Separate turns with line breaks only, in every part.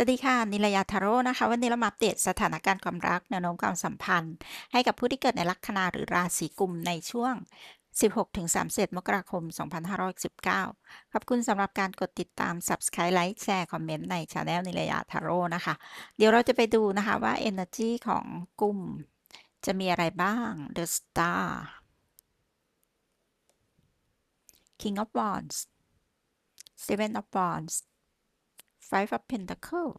สวัสดีค่ะ นิลยาทาโร่นะคะ วันนี้เรามาอัปเดตสถานการณ์ความรักแนวโน้มความสัมพันธ์ ให้กับผู้ที่เกิดในลัคนาหรือราศีกุมในช่วง 16-31 มกราคม 2519 ขอบคุณสำหรับการกดติดตาม Subscribe ไลค์แชร์คอมเมนต์ในช anel นิลยาทาโร่นะคะ เดี๋ยวเราจะไปดูนะคะว่า Energy ของกุมจะมีอะไรบ้าง The Star King of Wands Seven of Wands Five of Pentacle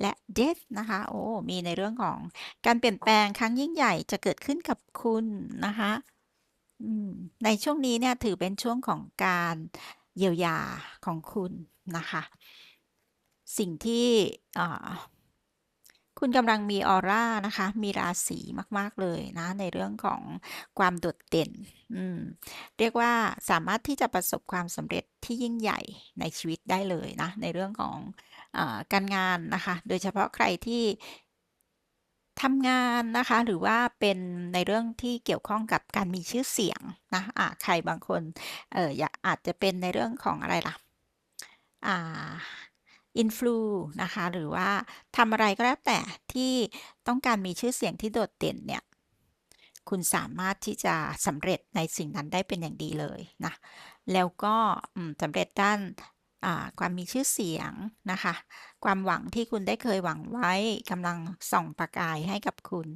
และ Death นะคะ โอ้ มีในเรื่องของการเปลี่ยนแปลงครั้งยิ่งใหญ่จะเกิดขึ้นกับคุณนะคะในช่วงนี้เนี่ยถือเป็นช่วงของการเยียวยาของคุณนะคะ สิ่งที่ คุณกำลังมีออร่านะคะ มีราศีมากๆเลยนะ ในเรื่องของความโดดเด่น เรียกว่าสามารถที่จะประสบความสำเร็จที่ยิ่งใหญ่ในชีวิตได้เลยนะ ในเรื่องของอการงานนะคะ โดยเฉพาะใครที่ทำงานนะคะ หรือว่าเป็นในเรื่องที่เกี่ยวข้องกับการมีชื่อเสียงนะอ่าใครบางคนเอออาจจะเป็นในเรื่องของอะไรล่ะ อินฟลูนะคะหรือว่าทำอะไรก็แล้วแต่ที่ต้องการมีชื่อเสียงที่โดดเด่นเนี่ยคุณสามารถที่จะสำเร็จในสิ่งนั้นได้เป็นอย่างดีเลยนะแล้วก็สำเร็จด้านความมีชื่อเสียงนะคะ ความหวังที่คุณได้เคยหวังไว้กำลังส่องประกายให้กับคุณ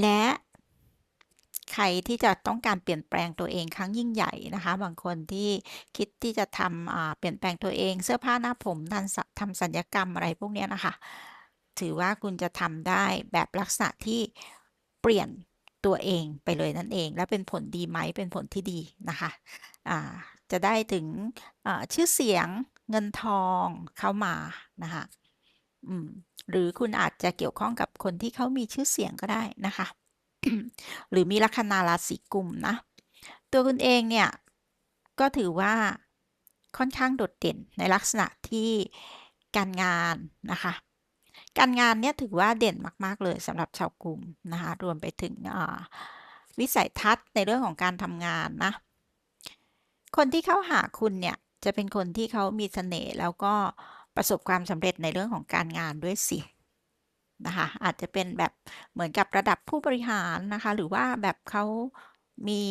และ ใครที่จะต้องการเปลี่ยนแปลงตัวเองครั้งยิ่งใหญ่นะคะ บางคนที่คิดที่จะทำเปลี่ยนแปลงตัวเอง เสื้อผ้าหน้าผมทันสทำศัลยกรรมอะไรพวกนี้นะคะ ถือว่าคุณจะทำได้แบบลักษณะที่เปลี่ยนตัวเองไปเลยนั่นเอง และเป็นผลดีไหมเป็นผลที่ดีนะคะอ่าจะได้ถึงชื่อเสียงเงินทองเข้ามานะคะหรือคุณอาจจะเกี่ยวข้องกับคนที่เขามีชื่อเสียงก็ได้นะคะ หรือมีลัคนาราศีกุมนะ ตัวคุณเองเนี่ย ก็ถือว่าค่อนข้างโดดเด่นในลักษณะที่การงานนะคะ การงานเนี่ยถือว่าเด่นมาก ๆ เลยสำหรับชาวกลุ่มนะคะ รวมไปถึงวิสัยทัศน์ในเรื่องของการทำงานนะ คนที่เข้าหาคุณเนี่ย จะเป็นคนที่เขามีเสน่ห์แล้วก็ประสบความสำเร็จในเรื่องของการงานด้วยสิ นะคะอาจจะเป็นแบบเหมือนกับระดับผู้บริหารนะคะ หรือว่าแบบเขามี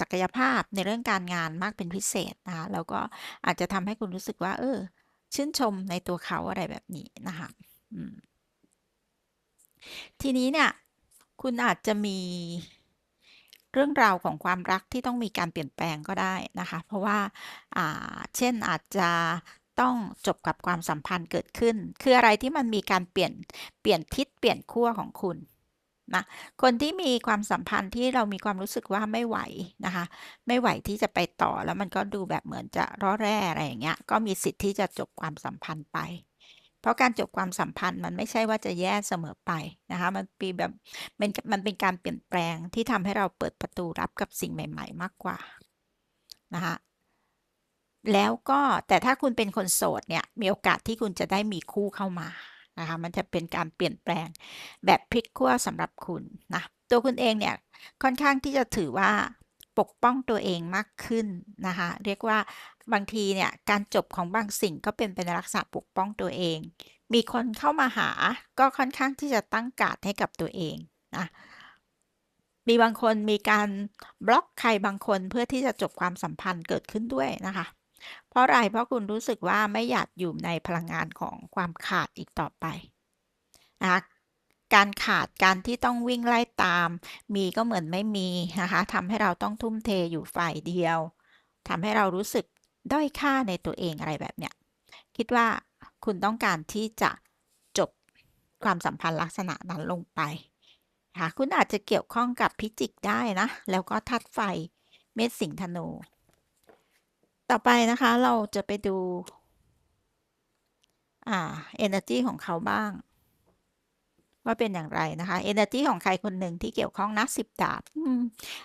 ศักยภาพในเรื่องการงานมากเป็นพิเศษนะคะแล้วก็อาจจะทำให้คุณรู้สึกว่า เออ ชื่นชมในตัวเขาอะไรแบบนี้นะคะทีนี้เนี่ย คุณอาจจะมีเรื่องราวของความรักที่ต้องมีการเปลี่ยนแปลงก็ได้นะคะ เพราะว่าเช่นอาจจะ ต้องจบกับความสัมพันธ์เกิดขึ้น คืออะไรที่มันมีการเปลี่ยนเปลี่ยนทิศเปลี่ยนขั้วของคุณนะคนที่มีความสัมพันธ์ที่เรามีความรู้สึกว่าไม่ไหวนะคะ ไม่ไหวที่จะไปต่อแล้วมันก็ดูแบบเหมือนจะร่อแร่อะไรอย่างเงี้ย ก็มีสิทธิ์ที่จะจบความสัมพันธ์ไป เพราะการจบความสัมพันธ์มันไม่ใช่ว่าจะแย่เสมอไปนะคะ มันปีแบบมันมันเป็นการเปลี่ยนแปลงที่ทำให้เราเปิดประตูรับกับสิ่งใหม่ ๆ มากกว่านะคะ แล้วก็แต่ถ้าคุณเป็นคนโสดเนี่ยมีโอกาสที่คุณจะได้มีคู่เข้ามานะคะมันจะเป็นการเปลี่ยนแปลงแบบพลิกขั้วสำหรับคุณนะตัวคุณเองเนี่ยค่อนข้างที่จะถือว่าปกป้องตัวเองมากขึ้นนะคะเรียกว่าบางทีเนี่ยการจบของบางสิ่งก็เป็นไปในลักษณะปกป้องตัวเอง มีคนเข้ามาหาก็ค่อนข้างที่จะตั้งการ์ดให้กับตัวเองนะมีบางคนมีการบล็อกใครบางคนเพื่อที่จะจบความสัมพันธ์เกิดขึ้นด้วยนะคะ เพราะอะไรเพราะคุณรู้สึกว่าไม่อยากอยู่ในพลังงานของความขาดอีกต่อไปนะการขาดการที่ต้องวิ่งไล่ตาม มีก็เหมือนไม่มีนะคะทำให้เราต้องทุ่มเทอยู่ฝ่ายเดียวทำให้เรารู้สึกด้อยค่าในตัวเองอะไรแบบเนี้ยคิดว่าคุณต้องการที่จะจบความสัมพันธ์ลักษณะนั้นลงไปคะคุณอาจจะเกี่ยวข้องกับพิจิกได้นะ แล้วก็ธาตุไฟเมษสิงห์ธนู ต่อไปนะคะเราจะไปดูอ่าเอเนอร์จีของเขาบ้าง ว่าเป็นอย่างไรนะคะเอเนอร์จีของใครคนหนึ่งที่เกี่ยวข้องนะ10ดาบอ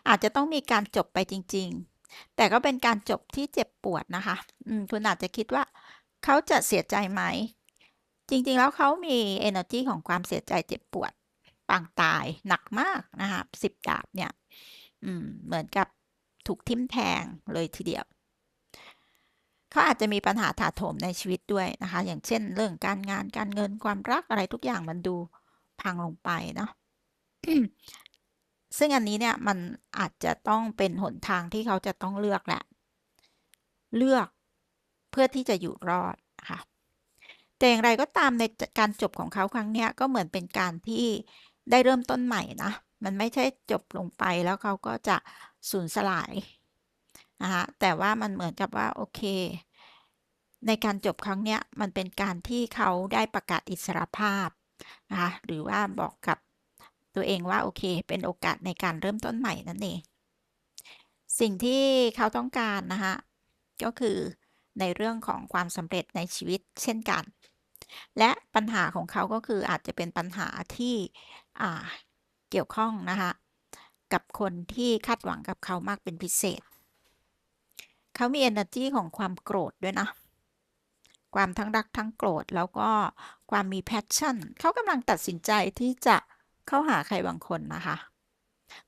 อาจจะต้องมีการจบไปจริง ๆ แต่ก็เป็นการจบที่เจ็บปวดนะคะคุณอาจจะคิดว่าเขาจะเสียใจไหม จริงๆแล้วเขามีเอเนอร์จีของความเสียใจเจ็บปวดปางตายหนักมากนะคะ10ดาบเนี่ยเหมือนกับถูกทิ่มแทงเลยทีเดียว เขาอาจจะมีปัญหาถาโถมในชีวิตด้วยนะคะ อย่างเช่น เรื่องการงานการเงินความรักอะไรทุกอย่างมันดูพังลงไปเนาะซึ่งอันนี้เนี่ยมันอาจจะต้องเป็นหนทางที่เขาจะต้องเลือกแหละ เลือกเพื่อที่จะอยู่รอดนะคะแต่อย่างไรก็ตามในการจบของเขาครั้งเนี้ยก็เหมือนเป็นการที่ได้เริ่มต้นใหม่นะ มันไม่ใช่จบลงไปแล้วเขาก็จะสูญสลายนะคะแต่ว่ามันเหมือนกับว่าโอเค ในการจบครั้งนี้มันเป็นการที่เขาได้ประกาศอิสรภาพนะคะหรือว่าบอกกับตัวเองว่าโอเค เป็นโอกาสในการเริ่มต้นใหม่นั่นเอง สิ่งที่เขาต้องการนะคะก็คือในเรื่องของความสำเร็จในชีวิตเช่นกัน และปัญหาของเขาก็คืออาจจะเป็นปัญหาที่เกี่ยวข้องนะคะกับคนที่คาดหวังกับเขามากเป็นพิเศษ เขามีเอเนอร์จีของความโกรธด้วยนะ ความทั้งรักทั้งโกรธ แล้วก็ความมี passion เขากำลังตัดสินใจที่จะเข้าหาใครบางคนนะคะ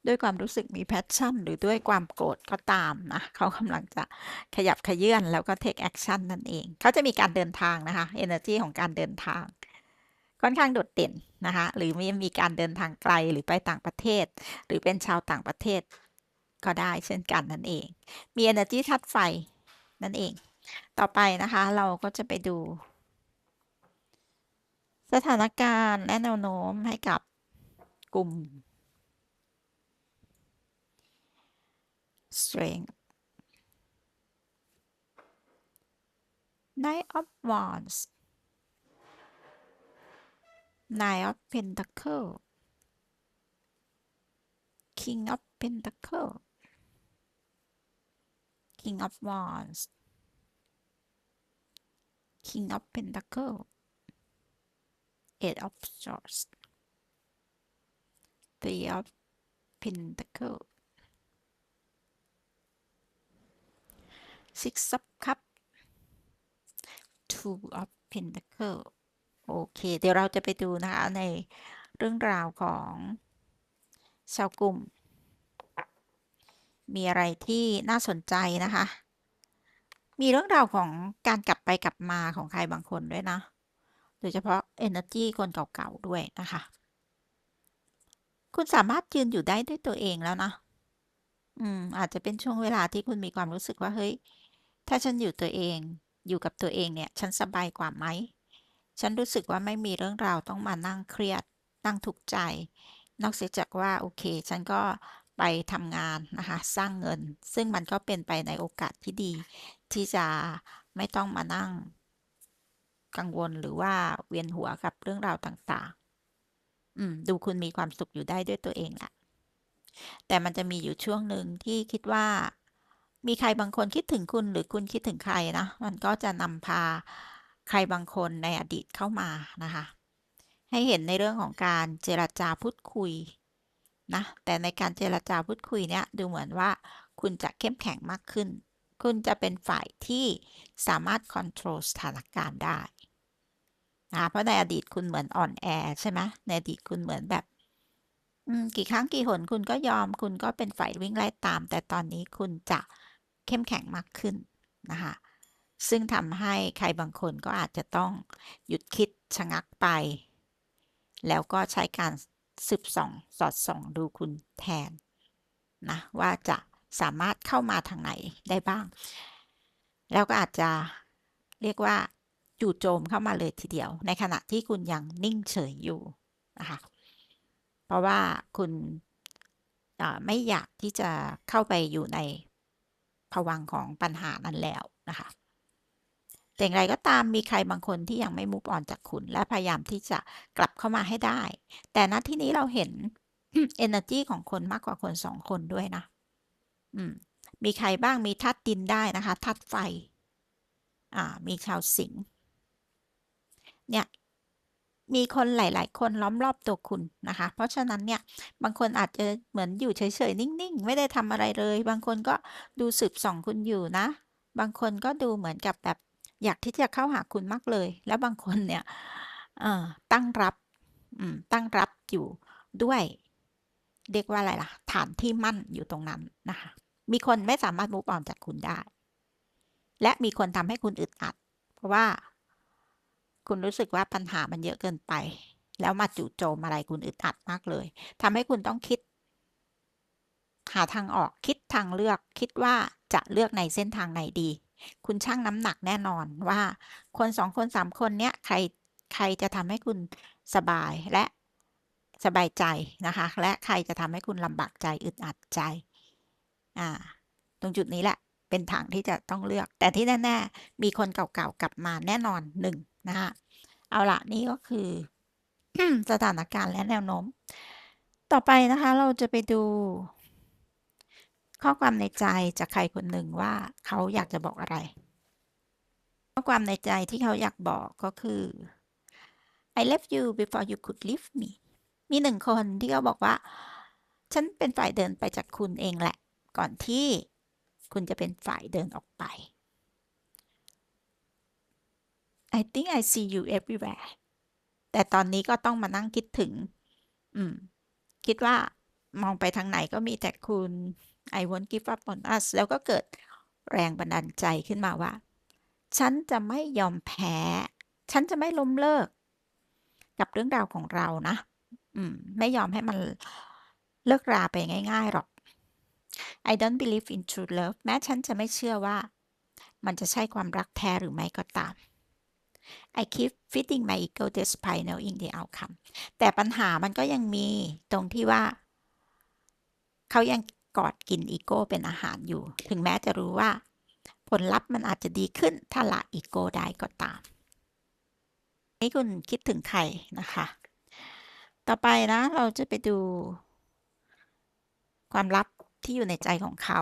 ด้วยความรู้สึกมี passion หรือด้วยความโกรธก็ตามนะเขากำลังจะขยับขยื้อนแล้วก็ take action นั่นเอง เขาจะมีการเดินทางนะคะเอเนอร์จีของการเดินทางค่อนข้างโดดเด่นนะคะ หรือมีมีการเดินทางไกลหรือไปต่างประเทศ หรือเป็นชาวต่างประเทศก็ได้เช่นกันนั่นเอง มีเอเนอร์จีธาตุไฟนั่นเอง ต่อไปนะคะเราก็จะไปดู สถานการณ์และแนวโน้มให้กับกลุ่ม Strength Knight of Wands Nine of Pentacle King of Pentacle King of Wands King of Pentacle Eight of Swords Three of Pentacle Six of cup, Two of Pentacle โอเค เดี๋ยวเราจะไปดูนะคะ ในเรื่องราวของชาวกลุ่ม มีอะไรที่น่าสนใจนะคะ มีเรื่องราวของการกลับไปกลับมาของใครบางคนด้วยนะ โดยเฉพาะเอเนอร์จีคนเก่าๆด้วยนะคะ คุณสามารถยืนอยู่ได้ด้วยตัวเองแล้วนะ อืม อาจจะเป็นช่วงเวลาที่คุณมีความรู้สึกว่าเฮ้ย ถ้าฉันอยู่ตัวเอง อยู่กับตัวเองเนี่ย ฉันสบายกว่าไหม ฉันรู้สึกว่าไม่มีเรื่องราวต้องมานั่งเครียด นั่งทุกข์ใจ นอกเสียจากว่าโอเค ฉันก็ไปทำงานนะคะ สร้างเงิน ซึ่งมันก็เป็นไปในโอกาสที่ดี ที่จะไม่ต้องมานั่ง กังวลหรือว่าเวียนหัวกับเรื่องราวต่างๆ อืม ดูคุณมีความสุขอยู่ได้ด้วยตัวเองแหละแต่มันจะมีอยู่ช่วงหนึ่งที่คิดว่า มีใครบางคนคิดถึงคุณหรือคุณคิดถึงใครนะมันก็จะนำพาใครบางคนในอดีตเข้ามานะคะ ให้เห็นในเรื่องของการเจรจาพูดคุยนะแต่ในการเจรจาพูดคุยเนี่ยดูเหมือนว่าคุณจะเข้มแข็งมากขึ้น คุณจะเป็นฝ่ายที่สามารถคอนโทรลสถานการณ์ได้นะเพราะในอดีตคุณเหมือนอ่อนแอใช่ไหมในอดีตคุณเหมือนแบบกี่ครั้งกี่หนคุณก็ยอม คุณก็เป็นฝ่ายวิ่งไล่ตาม แต่ตอนนี้คุณจะเข้มแข็งมากขึ้นนะคะซึ่งทำให้ใครบางคนก็อาจจะต้องหยุดคิดชะงักไป แล้วก็ใช้การสืบส่อง สอดส่องดูคุณแทนนะว่าจะ สามารถเข้ามาทางไหนได้บ้าง แล้วก็อาจจะเรียกว่าจู่โจมเข้ามาเลยทีเดียว ในขณะที่คุณยังนิ่งเฉยอยู่นะคะเพราะว่าคุณไม่อยากที่จะเข้าไปอยู่ในภวังของปัญหานั้นแล้วนะคะแต่อย่างไรก็ตามมีใครบางคนที่ยังไม่ move on จากคุณ และพยายามที่จะกลับเข้ามาให้ได้ แต่ณที่นี้เราเห็นเอเนอร์จีของคนมากกว่าคน2คนด้วยนะ มมีใครบ้างมีธาตุดินได้นะคะธาตุไฟ อ่า มีชาวสิงห์เนี่ยมีคนหลาย ๆ คนล้อมรอบตัวคุณนะคะ เพราะฉะนั้นเนี่ยบางคนอาจจะเหมือนอยู่เฉย ๆ นิ่ง ๆ ไม่ได้ทำอะไรเลย บางคนก็ดูสืบส่องคุณอยู่นะ บางคนก็ดูเหมือนกับแบบอยากที่จะเข้าหาคุณมากเลย แล้วบางคนเนี่ยเอ่อตั้งรับอืมตั้งรับอยู่ด้วย เรียกว่าอะไรล่ะ ฐานที่มั่นอยู่ตรงนั้นนะคะ มีคนไม่สามารถ move on จากคุณได้ และมีคนทำให้คุณอึดอัด เพราะว่า คุณรู้สึกว่าปัญหามันเยอะเกินไป แล้วมาจู่โจมอะไรคุณอึดอัดมากเลยทำให้คุณต้องคิด หาทางออกคิดทางเลือกคิดว่าจะเลือกในเส้นทางไหนดี คุณชั่งน้ำหนักแน่นอนว่า คนสองคนสามคนเนี้ยใครใครจะทำให้คุณสบายและ สบายใจนะคะ และใครจะทำให้คุณลำบากใจอึดอัดใจ อ่า ตรงจุดนี้แหละ เป็นทางที่จะต้องเลือก แต่ที่แน่ ๆ มีคนเก่าๆกลับมาแน่นอนหนึ่งนะคะเอาละนี่ก็คือสถานการณ์และแนวโน้ม ต่อไปนะคะ เราจะไปดู ข้อความในใจจากใครคนหนึ่งว่าเขาอยากจะบอกอะไร ข้อความในใจที่เขาอยากบอกก็คือ I left you before you could leave me มีหนึ่งคนที่เขาบอกว่า ฉันเป็นฝ่ายเดินไปจากคุณเองแหละ ก่อนที่คุณจะเป็นฝ่ายเดินออกไป I think I see you everywhere แต่ตอนนี้ก็ต้องมานั่งคิดถึง อืม คิดว่ามองไปทางไหนก็มีแต่คุณ I won't give up on us แล้วก็เกิดแรงบันดาลใจขึ้นมาว่า ฉันจะไม่ยอมแพ้ ฉันจะไม่ล้มเลิก กับเรื่องราวของเรานะ อืม ไม่ยอมให้มันเลิกราไปง่าย ๆ หรอก I don't believe in true love แม้ฉันจะไม่เชื่อว่า มันจะใช่ความรักแท้หรือไม่ก็ตาม I keep feeding my ego despite knowing the outcome แต่ปัญหามันก็ยังมีตรงที่ว่า เขายังกอดกินอีโก้เป็นอาหารอยู่ ถึงแม้จะรู้ว่า ผลลัพธ์มันอาจจะดีขึ้นถ้าละอีโก้ได้ก็ตาม นี่คุณคิดถึงใครนะคะ ต่อไปนะเราจะไปดู ความลับที่อยู่ในใจของเขา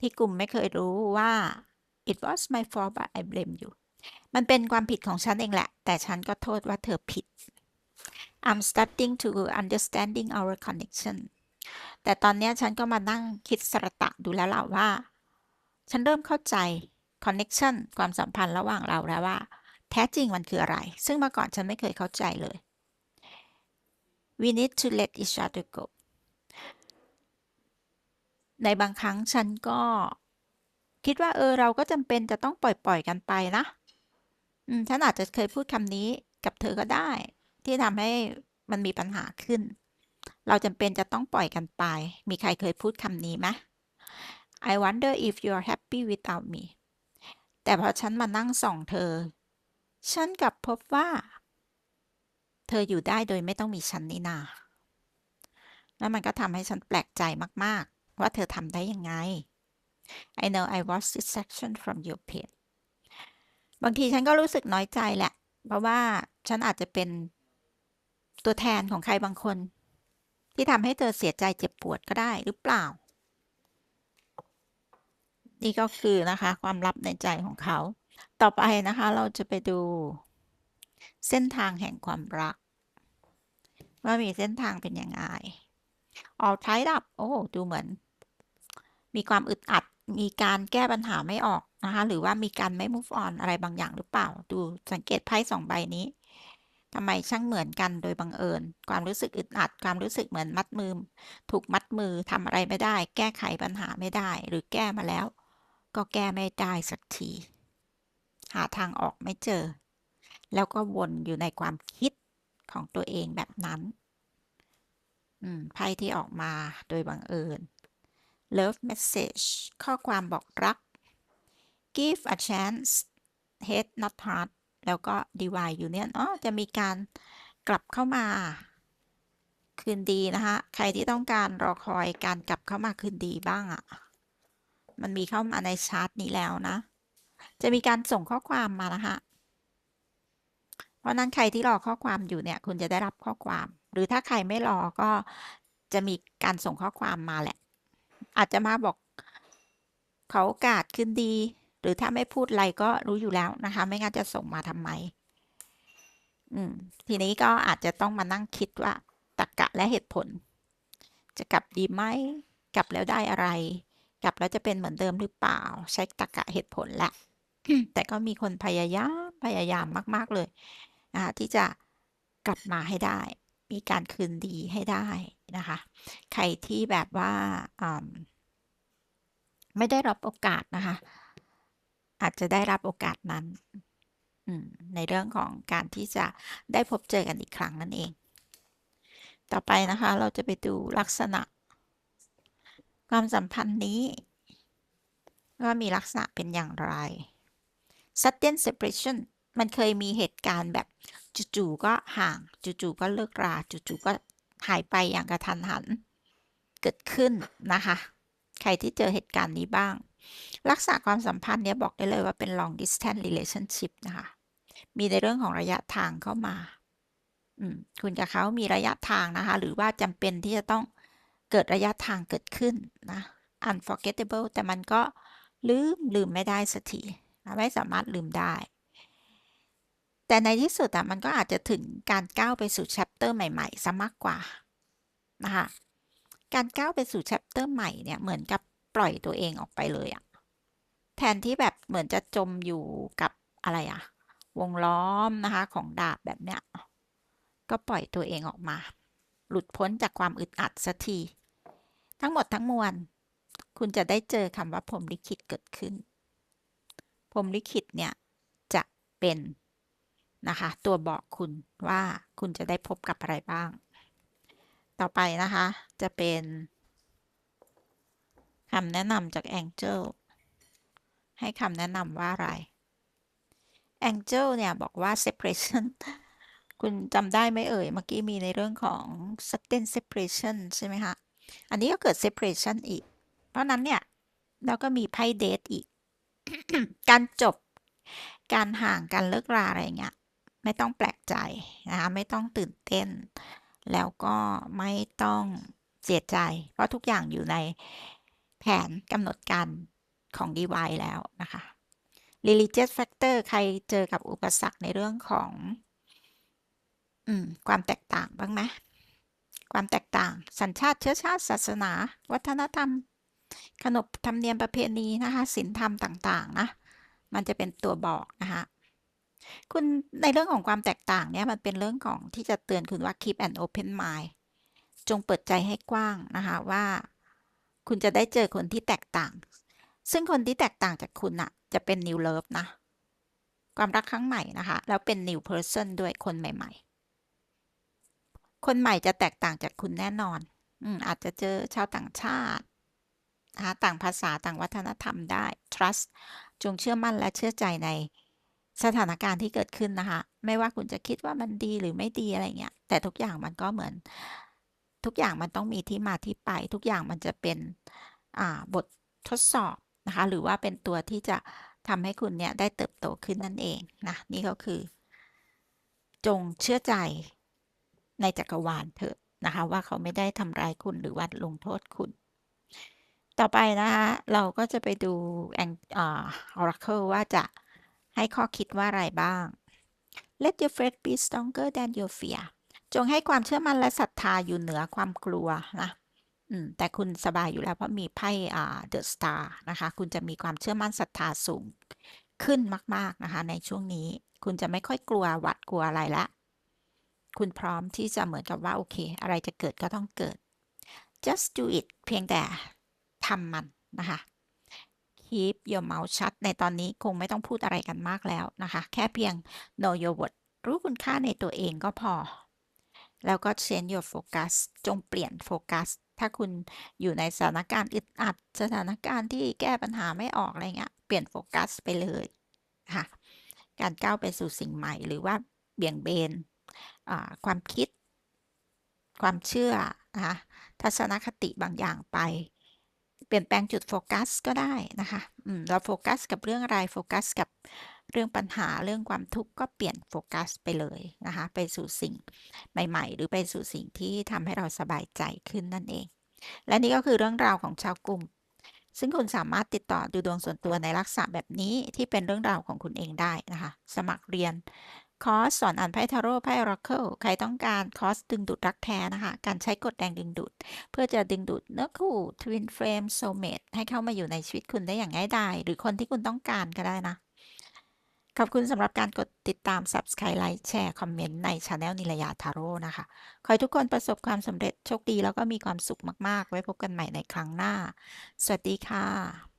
ที่กลุ่มไม่เคยรู้ว่า it was my fault but I blame you มันเป็นความผิดของฉันเองแหละ แต่ฉันก็โทษว่าเธอผิด I'm starting to understanding our connection แต่ตอนนี้ฉันก็มานั่งคิดสระตะดูแล้วล่ะว่า ฉันเริ่มเข้าใจ connection ความสัมพันธ์ระหว่างเราแล้วว่า แท้จริงมันคืออะไร ซึ่งมื่อก่อนฉันไม่เคยเข้าใจเลย we need to let each other go ในบางครั้งฉันก็คิดว่าเออเราก็จำเป็นจะต้องปล่อยๆกันไปนะ อืมฉันอาจจะเคยพูดคำนี้กับเธอก็ได้ ที่ทำให้มันมีปัญหาขึ้น เราจำเป็นจะต้องปล่อยกันไป มีใครเคยพูดคำนี้ไหม I wonder if you are happy without me แต่พอฉันมานั่งส่องเธอ ฉันกลับพบว่า เธออยู่ได้โดยไม่ต้องมีฉันนี่นา แล้วมันก็ทำให้ฉันแปลกใจมาก ๆ ว่าเธอทำได้ยังไง I know I was distraction from your pain บางทีฉันก็รู้สึกน้อยใจแหละ เพราะว่าฉันอาจจะเป็นตัวแทนของใครบางคน ที่ทำให้เธอเสียใจเจ็บปวดก็ได้หรือเปล่า นี่ก็คือนะคะ ความลับในใจของเขา ต่อไปนะคะเราจะไปดู เส้นทางแห่งความรัก ว่ามีเส้นทางเป็นยังไง all tied up โอ้ดูเหมือน มีความอึดอัด มีการแก้ปัญหาไม่ออกนะคะ หรือว่ามีการไม่ move on อะไรบางอย่างหรือเปล่า ดูสังเกตไพ่สองใบนี้ทำไมช่างเหมือนกันโดยบังเอิญ ความรู้สึกอึดอัด ความรู้สึกเหมือนมัดมือ ถูกมัดมือทำอะไรไม่ได้ แก้ไขปัญหาไม่ได้ หรือแก้มาแล้ว ก็แก้ไม่ได้สักที หาทางออกไม่เจอ แล้วก็วนอยู่ในความคิดของตัวเองแบบนั้นไพ่ที่ออกมาโดยบังเอิญ love message ข้อความบอกรัก give a chance hate not heart แล้วก็ divine union อ๋อจะมีการกลับเข้ามา คืนดีนะคะ ใครที่ต้องการรอคอยการกลับเข้ามาคืนดีบ้างอะ่ะ มันมีเข้ามาในชาร์ตนี้แล้วนะ จะมีการส่งข้อความมานะคะ เพราะนั้นใครที่รอข้อความอยู่เนี่ย คุณจะได้รับข้อความ หรือถ้าใครไม่รอก็จะมีการส่งข้อความมาแหละ อาจจะมาบอกเขาโอกาสคืนดี หรือถ้าไม่พูดอะไรก็รู้อยู่แล้วนะคะ ไม่งั้นจะส่งมาทำไม อืม ทีนี้ก็อาจจะต้องมานั่งคิดว่าตรรกะและเหตุผล จะกลับดีไหมกลับแล้วได้อะไร กลับแล้วจะเป็นเหมือนเดิมหรือเปล่า ใช้ตรรกะเหตุผลแหละ แต่ก็มีคนพยายามพยายามมาก ๆ เลยนะคะที่จะกลับมาให้ได้ มีการคืนดีให้ได้นะคะ ใครที่แบบว่าไม่ได้รับโอกาสนะคะ อาจจะได้รับโอกาสนั้นในเรื่องของการที่จะได้พบเจอกันอีกครั้งนั่นเอง ต่อไปนะคะ เราจะไปดูลักษณะ ความสัมพันธ์นี้ ว่ามีลักษณะเป็นอย่างไร sudden separation มันเคยมีเหตุการณ์แบบจู่ๆก็ห่างจู่ๆก็เลิกราจู่ๆก็หายไปอย่างกระทันหัน เกิดขึ้นนะคะ ใครที่เจอเหตุการณ์นี้บ้างลักษณะความสัมพันธ์เนี้ยบอกได้เลยว่าเป็น long distance relationship นะคะ มีในเรื่องของระยะทางเข้ามาคุณกับเขามีระยะทางนะคะ หรือว่าจำเป็นที่จะต้องเกิดระยะทางเกิดขึ้นนะ unforgettable แต่มันก็ลืมลืมไม่ได้สักที ไม่สามารถลืมได้ แต่ในที่สุดอะมันก็อาจจะถึงการก้าวไปสู่ chapter ใหม่ๆซะมากกว่านะคะการก้าวไปสู่ chapter ใหม่เนี่ยเหมือนกับปล่อยตัวเองออกไปเลยอะแทนที่แบบเหมือนจะจมอยู่กับอะไรอะวงล้อมนะคะของดาบแบบเนี้ยก็ปล่อยตัวเองออกมา หลุดพ้นจากความอึดอัดสักที ทั้งหมดทั้งมวล คุณจะได้เจอคำว่าพรหมลิขิตเกิดขึ้น มลิขิตเนี่ย จะเป็นนะคะ ตัวบอกคุณว่าคุณจะได้พบกับอะไรบ้าง ต่อไปนะคะ จะเป็นคำแนะนำจาก Angel ให้คำแนะนำว่าอะไร Angel เนี่ย บอกว่า separation คุณจำได้ไหมเอ่ย เมื่อกี้มีในเรื่องของ sudden separation ใช่ไหมคะ อันนี้ก็เกิด separation อีก เพราะนั้นเนี่ย เราก็มีไพ่เดทอีก การจบ การห่างการเลิกราอะไรเงี้ยไม่ต้องแปลกใจนะคะไม่ต้องตื่นเต้น แล้วก็ไม่ต้องเสียใจ เพราะทุกอย่างอยู่ในแผนกำหนดการของ DY แล้วนะคะ religious factor ใครเจอกับอุปสรรคในเรื่องของอความแตกต่างบ้างไหมความแตกต่าง สัญชาติเชื้อชาติศาสนา วัฒนธรรม ขนบธรรมเนียมประเพณีนะคะศีลธรรมต่างๆนะมันจะเป็นตัวบอกนะคะคุณในเรื่องของความแตกต่างเนี่ยมันเป็นเรื่องของที่จะเตือนคุณว่า keep an open mind จงเปิดใจให้กว้างนะคะว่า คุณจะได้เจอคนที่แตกต่าง ซึ่งคนที่แตกต่างจากคุณน่ะจะเป็น new love นะ ความรักครั้งใหม่นะคะ แล้วเป็น new person ด้วยคนใหม่ ๆ คนใหม่จะแตกต่างจากคุณแน่นอน อืมอาจจะเจอชาวต่างชาติ นะคะต่างภาษาต่างวัฒนธรรมได้ trust จงเชื่อมั่นและเชื่อใจในสถานการณ์ที่เกิดขึ้นนะคะ ไม่ว่าคุณจะคิดว่ามันดีหรือไม่ดีอะไรเงี้ย แต่ทุกอย่างมันก็เหมือน ทุกอย่างมันต้องมีที่มาที่ไป ทุกอย่างมันจะเป็นบททดสอบนะคะ หรือว่าเป็นตัวที่จะทำให้คุณเนี่ยได้เติบโตขึ้นนั่นเองนะ นี่ก็คือ จงเชื่อใจในจักรวาลเถอะนะคะ ว่าเขาไม่ได้ทำร้ายคุณหรือว่าลงโทษคุณ ต่อไปนะคะเราก็จะไปดูแองอ่า Oracle ว่าจะให้ข้อคิดว่าอะไรบ้าง Let your faith be stronger than your fear จงให้ความเชื่อมั่นและศรัทธาอยู่เหนือความกลัวนะอืมแต่คุณสบายอยู่แล้วเพราะมีไพ่อ่า The Star นะคะ คุณจะมีความเชื่อมั่นศรัทธาสูงขึ้นมาก ๆ นะคะ ในช่วงนี้คุณจะไม่ค่อยกลัวหวาดกลัวอะไรละ คุณพร้อมที่จะเหมือนกับว่า โอเค อะไรจะเกิดก็ต้องเกิด just do it เพียงแต่ ทำมันนะคะ keep your mouth shut ในตอนนี้คงไม่ต้องพูดอะไรกันมากแล้วนะคะ แค่เพียง know your worth รู้คุณค่าในตัวเองก็พอ แล้วก็ change your focus จงเปลี่ยนโฟกัส ถ้าคุณอยู่ในสถานการณ์อึดอัด สถานการณ์ที่แก้ปัญหาไม่ออกอะไรเงี้ย เปลี่ยนโฟกัสไปเลยค่ะ การก้าวไปสู่สิ่งใหม่ หรือว่าเบี่ยงเบนความคิด ความเชื่อนะคะทัศนคติบางอย่างไป เปลี่ยนแปลงจุดโฟกัสก็ได้นะคะเราโฟกัสกับเรื่องอะไรโฟกัสกับเรื่องปัญหาเรื่องความทุกข์ก็เปลี่ยนโฟกัสไปเลยนะคะ ไปสู่สิ่งใหม่ ๆ หรือไปสู่สิ่งที่ทำให้เราสบายใจขึ้นนั่นเอง และนี่ก็คือเรื่องราวของชาวกลุ่ม ซึ่งคุณสามารถติดต่อดูดวงส่วนตัวในลักษณะแบบนี้ที่เป็นเรื่องราวของคุณเองได้นะคะ สมัครเรียน คอร์สสอนอ่านไพ่ทาโร่ไพ่ Oracle ใครต้องการคอร์สดึงดูดรักแท้นะคะ การใช้กฎแดงดึงดูด เพื่อจะดึงดูดเนื้อคู่ Twin Flame Soulmate ให้เข้ามาอยู่ในชีวิตคุณได้อย่างง่ายดายหรือคนที่คุณต้องการก็ได้นะ ขอบคุณสำหรับการกดติดตาม Subscribe ไลค์แชร์ คอมเมนต์ ใน Channel นิลยาทาโร่นะคะ ขอให้ทุกคนประสบความสำเร็จโชคดีแล้วก็มีความสุขมากๆ ไว้พบกันใหม่ในครั้งหน้า สวัสดีค่ะ